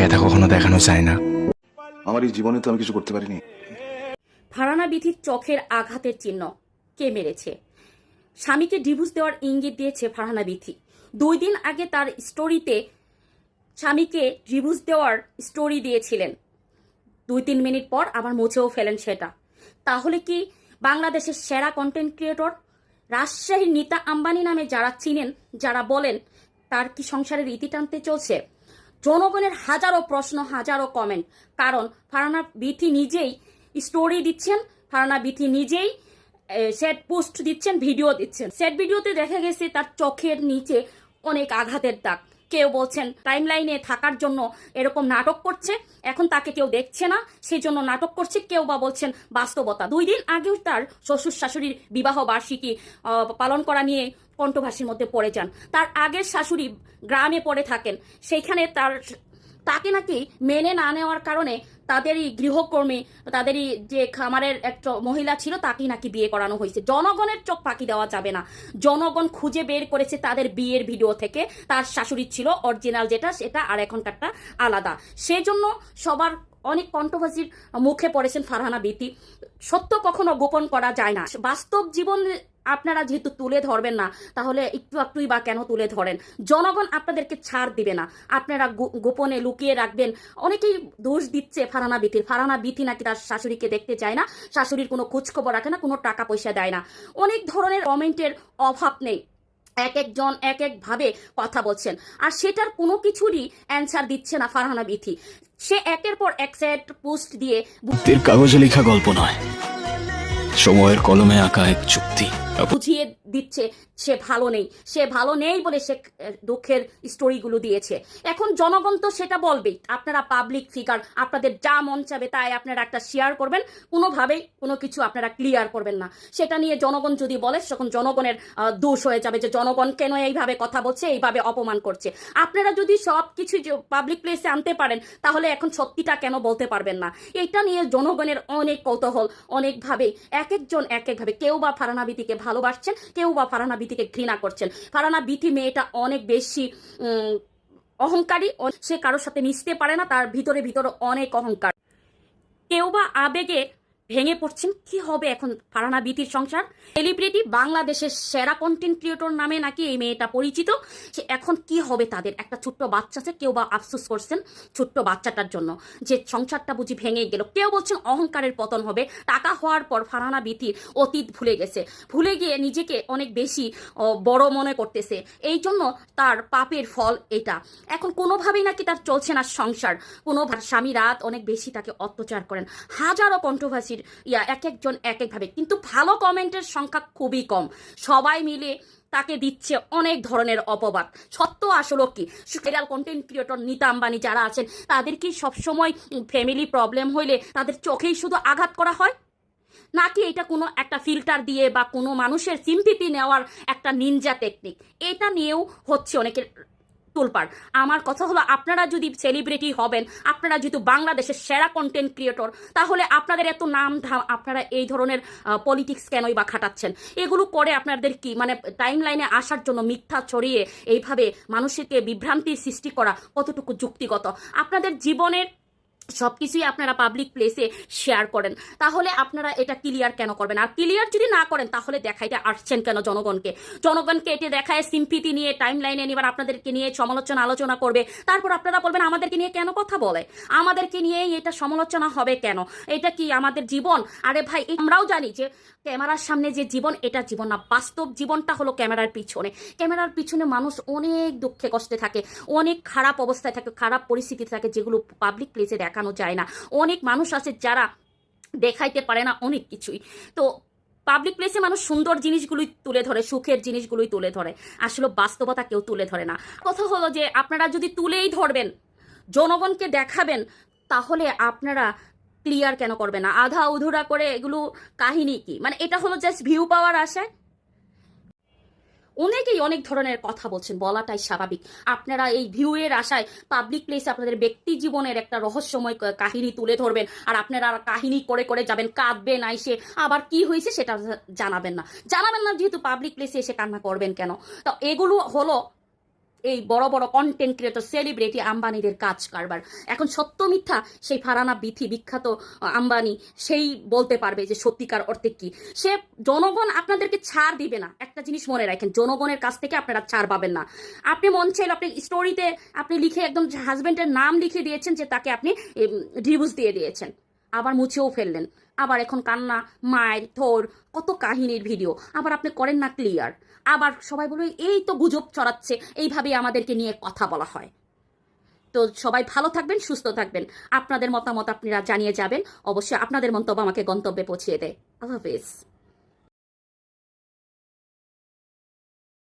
ব্যথা কখনো দেখানো যায় না। আমার এই জীবনে তো আমি কিছু করতে পারিনি। ফারানা বিথির চোখের আঘাতের চিহ্ন কে মেরেছে? স্বামীকে ডিভোর্স দেওয়ার ইঙ্গিত দিয়েছে ফারহানা বিথি। দুই দিন আগে তার স্টোরিতে স্বামীকে ডিভোর্স দেওয়ার স্টোরি দিয়েছিলেন। দুই তিন মিনিট পর আবার মুছেও ফেলেন সেটা। তাহলে কি বাংলাদেশের সেরা কন্টেন্ট ক্রিয়েটর রাজশাহীর নিতা আম্বানি নামে যারা চিনেন যারা বলেন তার কি সংসারের ইতি টানতে চলছে? জনগণের হাজারো প্রশ্ন, হাজারো কমেন্ট কারণ ফারানা বিথি নিজেই স্টোরি দিচ্ছেন ফারানা বিথি নিজেই সেট পোস্ট দিচ্ছেন ভিডিও দিচ্ছেন। সেট ভিডিওতে দেখা গেছে তার চোখের নিচে অনেক আঘাতের দাগ। কেউ বলছেন টাইম লাইনে থাকার জন্য এরকম নাটক করছে, এখন তাকে কেউ দেখছে না সেই জন্য নাটক করছে, কেউ বা বলছেন বাস্তবতা। দুই দিন আগেও তার শ্বশুর শাশুড়ির বিবাহ বার্ষিকী পালন করা নিয়ে কণ্ঠভাষীর মধ্যে পড়ে যান। তার আগের শাশুড়ি গ্রামে পড়ে থাকেন, সেইখানে তার তাকে নাকি মেনে না নেওয়ার কারণে তাদেরই গৃহকর্মী, তাদেরই যে খামারের একটা মহিলা ছিল, তাকেই নাকি বিয়ে করানো হয়েছে। জনগণের চোখ ফাঁকি দেওয়া যাবে না। জনগণ খুঁজে বের করেছে তাদের বিয়ের ভিডিও থেকে। তার শাশুড়ি ছিল অরিজিনাল যেটা, সেটা আর এখনকারটা আলাদা। সেজন্য সবার অনেক কন্ট্রোভার্সির মুখে পড়েছেন ফারহানা বিতি। সত্য কখনো গোপন করা যায় না। বাস্তব জীবন আপনারা যেহেতু তুলে ধরবেন না, তাহলে একটু একটুই বা কেন তুলে ধরেন? জনগণ আপনাদেরকে ছাড় দিবে না। আপনারা গোপনে লুকিয়ে রাখবেন। অনেকেই দোষ দিচ্ছে ফারানা বিথির। ফারানা বিথি নাকি তার শাশুড়িকে দেখতে চায় না। শাশুড়ির কোনো খোঁজখবর রাখে না, কোনো টাকা পয়সা দেয় না। অনেক ধরনের কমেন্টের অভাব নেই। এক একজন এক এক ভাবে কথা বলছেন। আর সেটার কোনো কিছুরই অ্যান্সার দিচ্ছে না ফারহানা বিথি। সে একের পর এক সেট পোস্ট দিয়ে কাগজে লেখা গল্প নয়। সময়ের কলমে আঁকা এক চুক্তি। 而不贴。দিচ্ছে, সে ভালো নেই। সে ভালো নেই বলে সে দুঃখের স্টোরিগুলো দিয়েছে। এখন জনগণ তো সেটা বলবেই। আপনারা পাবলিক ফিগার আপনাদের যা মন চাবে তাই আপনারা একটা শেয়ার করবেন। কোনোভাবেই কোনো কিছু আপনারা ক্লিয়ার করবেন না। সেটা নিয়ে জনগণ যদি বলে, তখন জনগণের দোষ হয়ে যাবে যে জনগণ কেন এইভাবে কথা বলছে, এইভাবে অপমান করছে। আপনারা যদি সব কিছু পাবলিক প্লেসে আনতে পারেন, তাহলে এখন সত্যিটা কেন বলতে পারবেন না? এটা নিয়ে জনগণের অনেক কৌতূহল, অনেকভাবে এক একজন এক একভাবে কেউ বা ফারানাবিদিকে ভালোবাসছেন কেউ বা ফারানা বিথিকে ঘৃণা করছেন। ফারানা বিথি মেয়েটা অনেক বেশি অহংকারী। সে কারোর সাথে মিশতে পারে না, তার ভিতরে ভিতরে অনেক অহংকার। কেউ বা আবেগে ভেঙে পড়ছেন। কি হবে এখন ফারানা বিতির সংসার? সেলিব্রিটি বাংলাদেশের সেরা কন্টেন্ট ক্রিয়েটর নামে নাকি এই মেয়েটা পরিচিত? সে এখন কি হবে তাদের? একটা ছোট্ট বাচ্চা আছে, কেউ বা আফসোস করছেন ছোট্ট বাচ্চাটার জন্য। যে সংসারটা বুঝি ভেঙে গেল। কেউ বলছেন অহংকারের পতন হবে। টাকা হওয়ার পর ফারানা বিতির অতীত ভুলে গেছে। ভুলে গিয়ে নিজেকে অনেক বেশি বড় মনে করতেছে। এই জন্য তার পাপের ফল এটা। এখন কোনোভাবেই নাকি তার চলছে না সংসার। কোনো স্বামী রাত অনেক বেশি তাকে অত্যাচার করেন। হাজারো কন্ট্রোভার্সির ইয়া এক একজন এক একভাবে কিন্তু ভালো কমেন্টের সংখ্যা খুবই কম। সবাই মিলে তাকে দিচ্ছে অনেক ধরনের অপবাদ। সত্য আসলে কি? Viral content creator Nita Ambani যারা আছেন, তাদের কি সবসময় ফ্যামিলি প্রবলেম হইলে তাদের চোখেই শুধু আঘাত করা হয়? নাকি এটা কোনো একটা ফিল্টার দিয়ে বা কোনো মানুষের সিম্পিতি নেওয়ার একটা নিনজা টেকনিক এটা নিয়েও হচ্ছে অনেকের তোলপাড়। আমার কথা হলো, আপনারা যদি সেলিব্রিটি হবেন, আপনারা যেহেতু বাংলাদেশের সেরা কন্টেন্ট ক্রিয়েটর তাহলে আপনাদের এত নাম ধাম আপনারা এই ধরনের পলিটিক্স কেনই বা খাটাচ্ছেন? এগুলো করে আপনাদের কি মানে টাইম লাইনে আসার জন্য মিথ্যা ছড়িয়ে এইভাবে মানুষকে বিভ্রান্তির সৃষ্টি করা কতটুকু যুক্তিগত? আপনাদের জীবনের সবকিছুই আপনারা পাবলিক প্লেসে শেয়ার করেন। তাহলে আপনারা এটা ক্লিয়ার কেন করবেন? আর ক্লিয়ার যদি না করেন, তাহলে দেখাইতে আসছেন কেন জনগণকে? জনগণকে এটা দেখায় সিম্পিতি নিয়ে টাইম লাইনে নিবার আপনাদেরকে নিয়ে সমালোচনা, আলোচনা করবে। তারপর আপনারা বলবেন, আমাদেরকে নিয়ে কেন কথা বলে? আমাদেরকে নিয়েই এটা সমালোচনা হবে কেন? এটা কি আমাদের জীবন? আরে ভাই আমরাও জানি যে ক্যামেরার সামনে যে জীবন, এটা জীবন না। বাস্তব জীবনটা হলো ক্যামেরার পিছনে। ক্যামেরার পিছনে মানুষ অনেক দুঃখে কষ্টে থাকে, অনেক খারাপ অবস্থায় থাকে, খারাপ পরিস্থিতি থাকে, যেগুলো পাবলিক প্লেসে দেখানো যায় না। অনেক মানুষ আছে যারা দেখাইতে পারে না অনেক কিছুই। তো পাবলিক প্লেসে মানুষ সুন্দর জিনিসগুলোই তুলে ধরে, সুখের জিনিসগুলোই তুলে ধরে। আসলে বাস্তবতা কেউ তুলে ধরে না। কথা হলো যে আপনারা যদি তুলেই ধরবেন, জনগণকে দেখাবেন, তাহলে আপনারা ক্লিয়ার কেন করবে না? আধা উধুরা করে এগুলো কাহিনী কি? মানে এটা হলো জাস্ট ভিউ পাওয়ার আশায়। অনেকেই অনেক ধরনের কথা বলছেন, বলাটাই স্বাভাবিক। আপনারা এই ভিউয়ের আশায় পাবলিক প্লেসে আপনাদের ব্যক্তি জীবনের একটা রহস্যময় কাহিনী তুলে ধরবেন, আর আপনারা কাহিনী করে করে যাবেন, কাঁদবেন, আইসে। আবার কি হয়েছে সেটা জানাবেন না। জানাবেন না, যেহেতু পাবলিক প্লেসে এসে কান্না করবেন কেন? তো এগুলো হলো এই বড় বড় কন্টেন্ট ক্রিয়েটর সেলিব্রিটি আম্বানিদের কাজ কারবার। এখন সত্য মিথ্যা, সেই ফারানা বিথি, বিখ্যাত আম্বানি, সেই বলতে পারবে যে সত্যিকার অর্থে কি। সে জনগণ আপনাদেরকে ছাড় দিবে না। একটা জিনিস মনে রাখেন, জনগণের কাছ থেকে আপনারা ছাড় পাবেন না। আপনি মন চাইলে আপনি স্টোরিতে আপনি লিখে একদম হাজবেন্ডের নাম লিখে দিয়েছেন যে তাকে আপনি ডিভোর্স দিয়ে দিয়েছেন। আবার মুছেও ফেললেন। আবার এখন কান্না মায়ের থোর, কত কাহিনীর ভিডিও। আবার আপনি করেন না ক্লিয়ার আবার সবাই বলবে, এই তো গুজব ছড়াচ্ছে এইভাবেই আমাদেরকে নিয়ে কথা বলা হয়। তো সবাই ভালো থাকবেন, সুস্থ থাকবেন। আপনাদের মতামত আপনারা জানিয়ে যাবেন। অবশ্যই আপনাদের মন্তব্য আমাকে গন্তব্যে পৌঁছিয়ে দেয়। আল্লাহ হাফেজ।